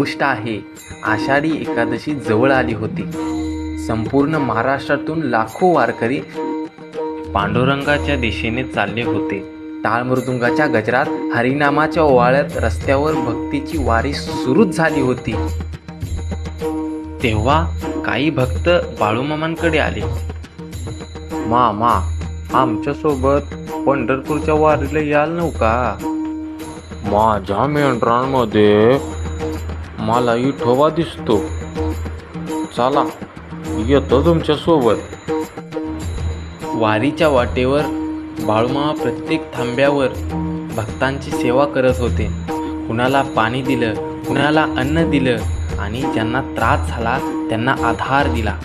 गोष्ट आहे. आषाढी एकादशी जवळ आली होती. संपूर्ण महाराष्ट्रातून लाखो वारकरी पांडुरंगाच्या दिशेने चालले होते. टाळमृदुंगाच्या गजरात हरिनामाच्या ओवाळ्यात रस्त्यावर भक्तीची वारी सुरूच झाली होती. तेव्हा काही भक्त बाळूमामांकडे आले. मा मा आमच्यासोबत पंढरपूरच्या वारीला याल नव्हता माझ्या मेंढरांमध्ये मलाही ठोवा दिसतो. चला येतो तुमच्यासोबत वारीच्या वाटेवर बाळूमामा प्रत्येक थांब्यावर भक्तांची सेवा करत होते. कुणाला पाणी दिलं कुणाला अन्न दिलं आणि ज्यांना त्रास झाला त्यांना आधार दिला.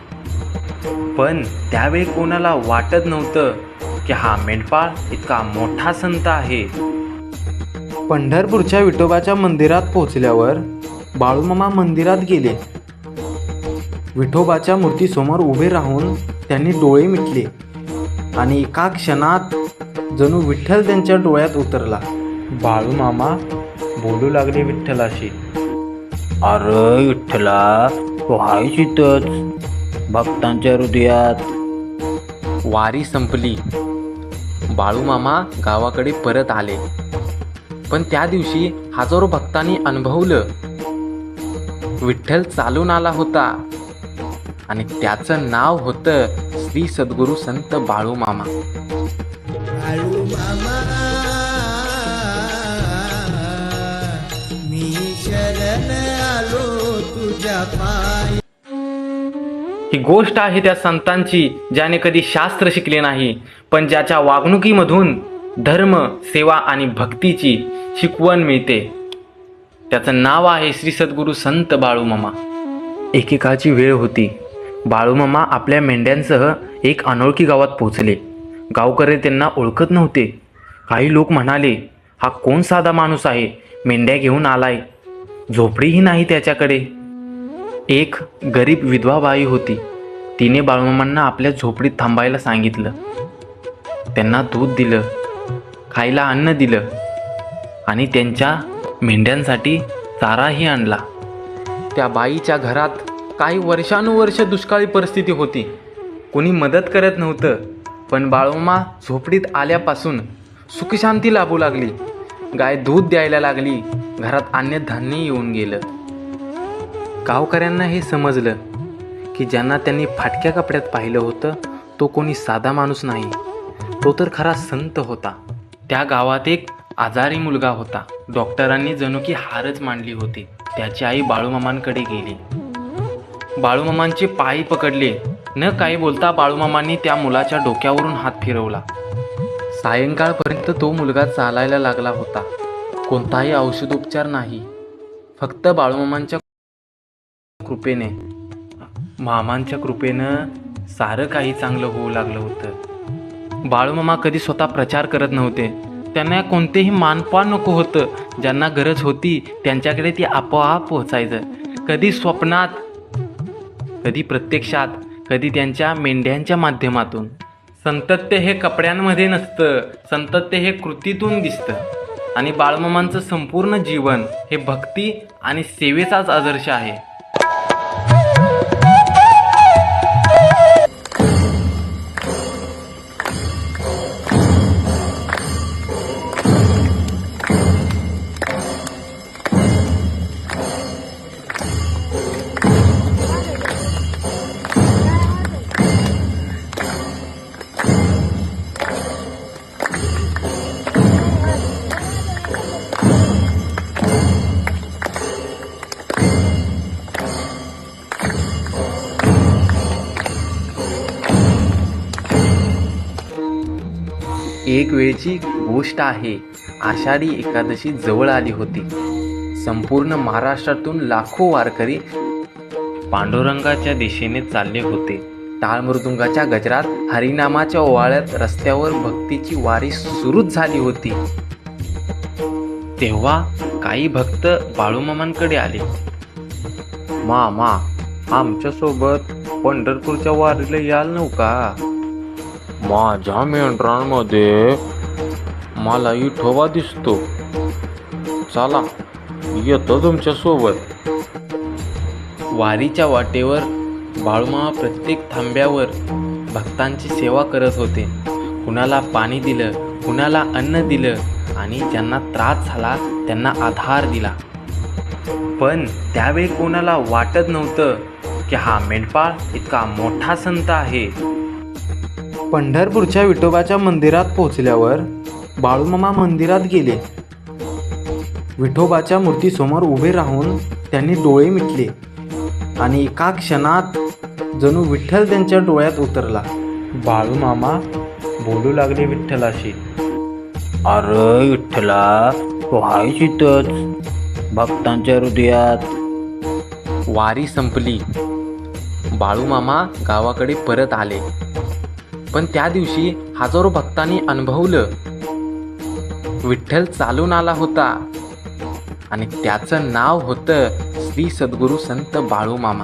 पण त्यावेळी कोणाला वाटत नव्हतं की हा मेंढपाळ इतका मोठा संत आहे. पंढरपूरच्या विठोबाच्या मंदिरात पोहोचल्यावर बाळूमामा मंदिरात गेले. विठोबाच्या मूर्तीसमोर उभे राहून त्यांनी डोळे मिटले आणि एका क्षणात जणू विठ्ठल त्यांच्या डोळ्यात उतरला. बाळूमामा बोलू लागले विठ्ठलाशी. अरे विठ्ठला तू आहेस इथंच भक्तांच्या हृदयात. वारी संपली. बाळूमामा गावाकडे परत आले. पण त्या दिवशी हजारो भक्तांनी अनुभवलं विठ्ठल चालून आला होता. आणि त्याचं नाव होतं श्री सद्गुरू संत बाळू मामा. ही गोष्ट आहे त्या संतांची ज्याने कधी शास्त्र शिकले नाही पण ज्याच्या वागणुकीमधून धर्म सेवा आणि भक्तीची शिकवण मिळते. त्याचं नाव आहे श्री सद्गुरू संत बाळूमामा. एकेकाची वेळ होती. बाळूमामा आपल्या मेंढ्यांसह एक अनोळखी गावात पोहोचले. गावकरी त्यांना ओळखत नव्हते. काही लोक म्हणाले हा कोण साधा माणूस आहे? मेंढ्या घेऊन आलाय. झोपडीही नाही त्याच्याकडे. एक गरीब विधवा बाई होती. तिने बाळूमामांना आपल्या झोपडीत थांबायला सांगितलं. त्यांना दूध दिलं खायला अन्न दिलं आणि त्यांच्या मेंढ्यांसाठी चाराही आणला. त्या बाईच्या घरात काही वर्षानुवर्ष दुष्काळी परिस्थिती होती. कोणी मदत करत नव्हतं पण बाळोमा झोपडीत आल्यापासून सुखशांती लाभू लागली. गाय दूध द्यायला लागली घरात अन्नधान्य येऊन गेलं. गावकऱ्यांना हे समजलं की ज्यांना त्यांनी फाटक्या कपड्यात पाहिलं होतं तो कोणी साधा माणूस नाही. तो तर खरा संत होता. त्या गावात एक आजारी मुलगा होता. डॉक्टरांनी जणू की हारच मांडली होती. त्याची आई बाळूमामांकडे गेली. बाळूमामांचे पाय पकडले. न काही बोलता बाळूमामांनी त्या मुलाच्या डोक्यावरून हात फिरवला. सायंकाळपर्यंत तो मुलगा चालायला लागला होता. कोणताही औषधोपचार नाही. फक्त बाळूमामांच्या कृपेने. मामांच्या कृपेनं सारं काही चांगलं होऊ लागलं होतं. बाळूमामा कधी स्वतः प्रचार करत नव्हते. त्यांना कोणतेही मानपान नको होतं. ज्यांना गरज होती त्यांच्याकडे ती आपोआप पोहोचायचं. कधी स्वप्नात कधी प्रत्यक्षात कधी त्यांच्या मेंढ्यांच्या माध्यमातून. संतत्य हे कपड्यांमध्ये नसतं. संतत्य हे कृतीतून दिसतं. आणि बाळमामांचं संपूर्ण जीवन हे भक्ती आणि सेवेचाच आदर्श आहे. एक वेळची गोष्ट आहे. आषाढी एकादशी जवळ आली होती. संपूर्ण महाराष्ट्रातून लाखो वारकरी पांडुरंगाच्या दिशेने चालले होते. टाळमृदुंगाच्या गजरात हरिनामाच्या ओवाळ्यात रस्त्यावर भक्तीची वारी सुरूच झाली होती. तेव्हा काही भक्त बाळूमामांकडे आले. मा मा आमच्यासोबत पंढरपूरच्या वारीला याल नव्हता माझ्या मेंढरांमध्ये मला इठोबा दिसतो. चला येतो तुमच्यासोबत वारीच्या वाटेवर बाळूमामा प्रत्येक थांब्यावर भक्तांची सेवा करत होते. कुणाला पाणी दिलं कुणाला अन्न दिलं आणि ज्यांना त्रास झाला त्यांना आधार दिला. पण त्यावेळी कोणाला वाटत नव्हतं की हा मेंढपाळ इतका मोठा संत आहे. पंढरपूरच्या विठोबाच्या मंदिरात पोहोचल्यावर बाळूमामा मंदिरात गेले. विठोबाच्या मूर्तीसमोर उभे राहून त्यांनी डोळे मिटले आणि एका क्षणात जणू विठ्ठल त्यांच्या डोळ्यात उतरला. बाळूमामा बोलू लागले विठ्ठलाशी. अरे विठ्ठला तू इथंच भक्तांच्या हृदयात. वारी संपली. बाळूमामा गावाकडे परत आले. पण त्या दिवशी हजारो भक्तांनी अनुभवलं. विठ्ठल चालून आला होता. आणि त्याचं नाव होतं श्री सद्गुरू संत बाळू मामा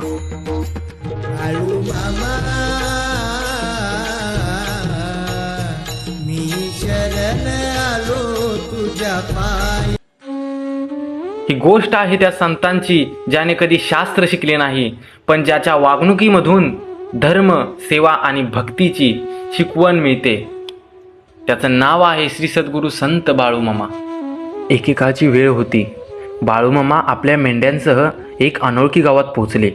ही गोष्ट आहे त्या संतांची ज्याने कधी शास्त्र शिकले नाही पण ज्याच्या वागणुकीमधून धर्म सेवा आणि भक्तीची शिकवण मिळते. त्याचं नाव आहे श्री सद्गुरू संत बाळूमामा. एकेकाळची वेळ होती. बाळूमामा आपल्या मेंढ्यांसह एक अनोळखी गावात पोहोचले.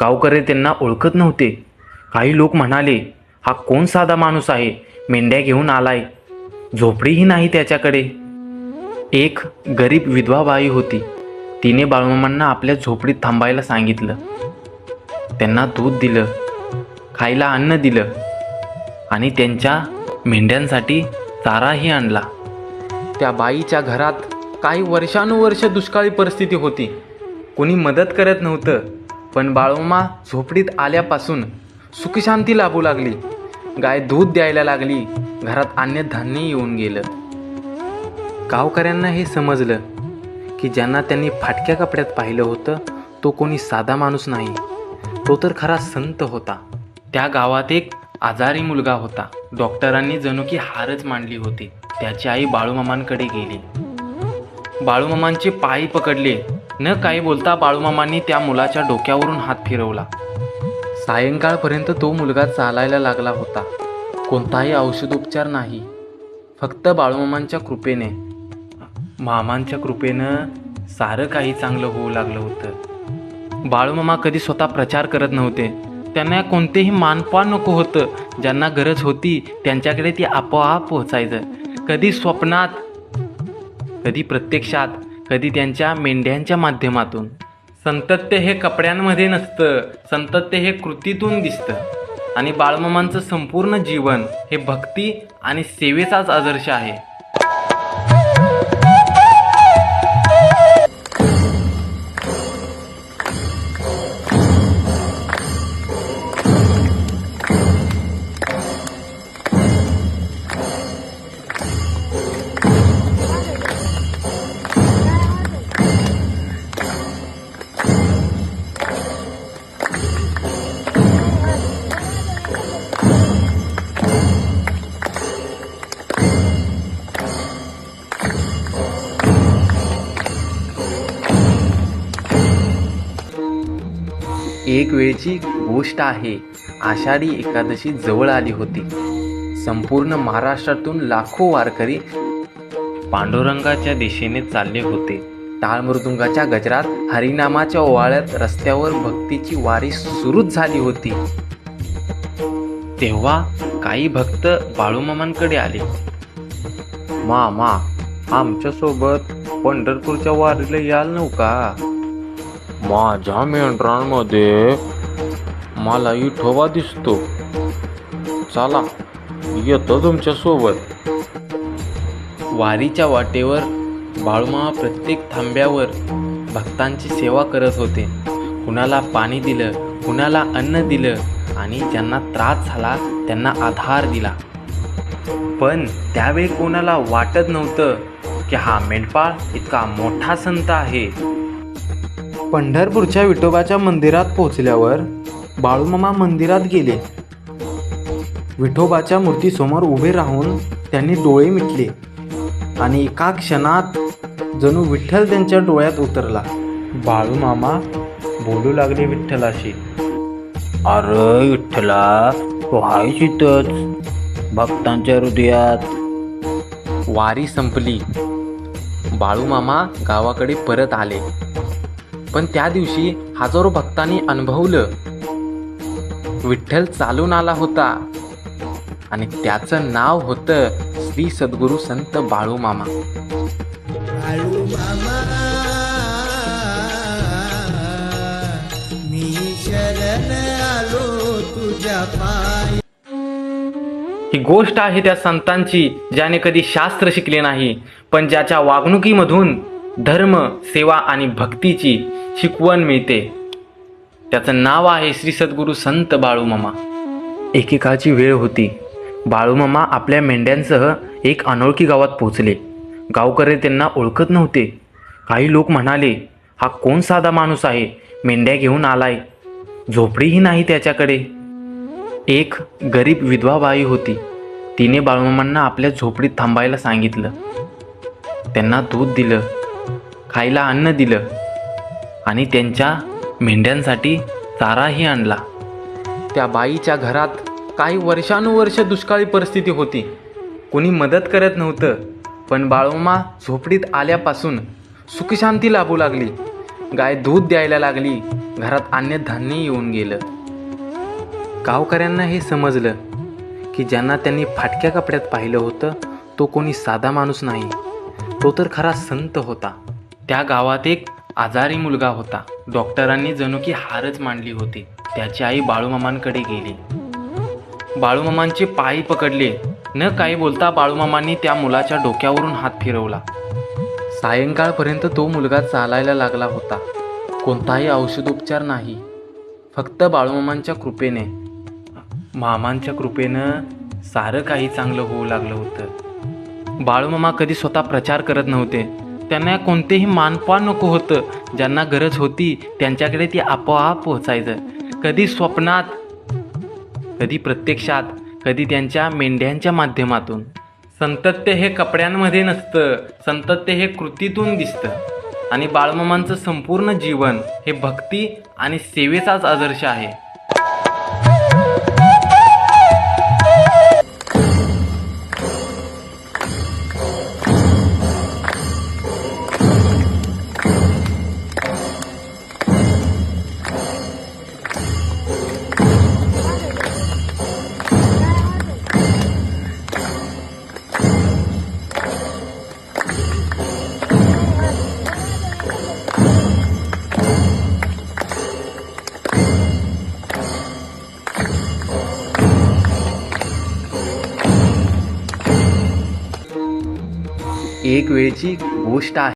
गावकरी त्यांना ओळखत नव्हते. काही लोक म्हणाले हा कोण साधा माणूस आहे? मेंढ्या घेऊन आलाय. झोपडीही नाही त्याच्याकडे. एक गरीब विधवा बाई होती. तिने बाळूमामांना आपल्या झोपडीत थांबायला सांगितलं. त्यांना दूध दिलं. खायला अन्न दिलं आणि त्यांच्या मेंढ्यांसाठी चाराही आणला. त्या बाईच्या घरात काही वर्षानुवर्ष दुष्काळी परिस्थिती होती. कोणी मदत करत नव्हतं पण बाळोमा झोपडीत आल्यापासून सुखशांती लाभू लागली. गाय दूध द्यायला लागली घरात अन्नधान्य येऊन गेलं. गावकऱ्यांना हे समजलं की ज्यांना त्यांनी फाटक्या कपड्यात पाहिलं होतं तो कोणी साधा माणूस नाही. तो तर खरा संत होता. त्या गावात एक आजारी मुलगा होता. डॉक्टरांनी जणू की हारच मांडली होती. त्याची आई बाळूमामांकडे गेली. बाळूमामांचे पाय पकडले. न काही बोलता बाळूमामांनी त्या मुलाच्या डोक्यावरून हात फिरवला. सायंकाळपर्यंत तो मुलगा चालायला लागला होता. कोणताही औषधोपचार नाही. फक्त बाळूमामांच्या कृपेने. मामांच्या कृपेनं सारं काही चांगलं होऊ लागलं होतं. बाळूमामा कधी स्वतः प्रचार करत नव्हते. त्यांना कोणतेही मानपान नको होतं. ज्यांना गरज होती त्यांच्याकडे ती आपोआप पोहोचायचं. कधी स्वप्नात कधी प्रत्यक्षात कधी त्यांच्या मेंढ्यांच्या माध्यमातून. संतत्य हे कपड्यांमध्ये नसतं. संतत्य हे कृतीतून दिसतं. आणि बाळमामांचं संपूर्ण जीवन हे भक्ती आणि सेवेचाच आदर्श आहे. एक वेळची गोष्ट आहे. आषाढी एकादशी जवळ आली होती. संपूर्ण महाराष्ट्रातून लाखो वारकरी पांडुरंगाच्या दिशेने चालले होते. टाळमृदुंगाच्या गजरात हरिनामाच्या ओवाळ्यात रस्त्यावर भक्तीची वारी सुरूच झाली होती. तेव्हा काही भक्त बाळूमामांकडे आले. मामा आमच्यासोबत पंढरपूरच्या वारीला याल नव्हता? माझ्या मेंढरांमध्ये मला इठोबा दिसतो. चला येतो तुमच्यासोबत. वारीच्या वाटेवर बाळूमामा प्रत्येक थांब्यावर भक्तांची सेवा करत होते. कुणाला पाणी दिलं कुणाला अन्न दिलं आणि ज्यांना त्रास झाला त्यांना आधार दिला. पण त्यावेळी कोणाला वाटत नव्हतं की हा मेंढपाळ इतका मोठा संत आहे. पंढरपूरच्या विठोबाच्या मंदिरात पोहोचल्यावर बाळूमामा मंदिरात गेले. विठोबाच्या मूर्तीसमोर उभे राहून त्यांनी डोळे मिटले आणि एका क्षणात जणू विठ्ठल त्यांच्या डोळ्यात उतरला. बाळू मामा बोलू लागले विठ्ठलाशी. अरे विठ्ठला तू आहेस इथंच भक्तांच्या हृदयात. वारी संपली. बाळूमामा गावाकडे परत आले. पण त्या दिवशी हजारो भक्तांनी अनुभवलं. विठ्ठल चालून आला होता. आणि त्याचं नाव होतं श्री सद्गुरू संत बाळू मामा. मी शरण आलो तुझ्या पायी. ही गोष्ट आहे त्या संतांची ज्याने कधी शास्त्र शिकले नाही पण ज्याच्या वागणुकीमधून धर्म सेवा आणि भक्तीची शिकवण मिळते. त्याचं नाव आहे श्री सद्गुरू संत बाळूमामा. एकेकाळची वेळ होती. बाळूमामा आपल्या मेंढ्यांसह एक अनोळखी गावात पोहोचले. गावकरी त्यांना ओळखत नव्हते. काही लोक म्हणाले हा कोण साधा माणूस आहे? मेंढ्या घेऊन आलाय. झोपडीही नाही त्याच्याकडे. एक गरीब विधवा बाई होती. तिने बाळूमामांना आपल्या झोपडीत थांबायला सांगितलं. त्यांना दूध दिलं. खायला अन्न दिलं आणि त्यांच्या मेंढ्यांसाठी चाराही आणला. त्या बाईच्या घरात काही वर्षानुवर्ष दुष्काळी परिस्थिती होती. कोणी मदत करत नव्हतं पण बाळोमा झोपडीत आल्यापासून सुखशांती लाभू लागली. गाय दूध द्यायला लागली घरात अन्नधान्य येऊन गेलं. गावकऱ्यांना हे समजलं की ज्यांना त्यांनी फाटक्या कपड्यात पाहिलं होतं तो कोणी साधा माणूस नाही. तो तर खरा संत होता. त्या गावात एक आजारी मुलगा होता. डॉक्टरांनी जणू की हारच मांडली होती. त्याची आई बाळूमामांकडे गेली. बाळूमामांचे पायी पकडले. न काही बोलता बाळूमामांनी त्या मुलाच्या डोक्यावरून हात फिरवला. सायंकाळपर्यंत तो मुलगा चालायला लागला होता. कोणताही औषधोपचार नाही. फक्त बाळूमामांच्या कृपेने. मामांच्या कृपेनं सारं काही चांगलं होऊ लागलं होतं. बाळूमामा कधी स्वतः प्रचार करत नव्हते. त्यांना कोणतेही मानपान नको होतं. ज्यांना गरज होती त्यांच्याकडे ती आपोआप पोहोचायचं. कधी स्वप्नात कधी प्रत्यक्षात कधी त्यांच्या मेंढ्यांच्या माध्यमातून. संतत्य हे कपड्यांमध्ये नसतं. संतत्य हे कृतीतून दिसतं. आणि बाळमामांचं संपूर्ण जीवन हे भक्ती आणि सेवेचाच आदर्श आहे. एक वेळची गोष्ट आहे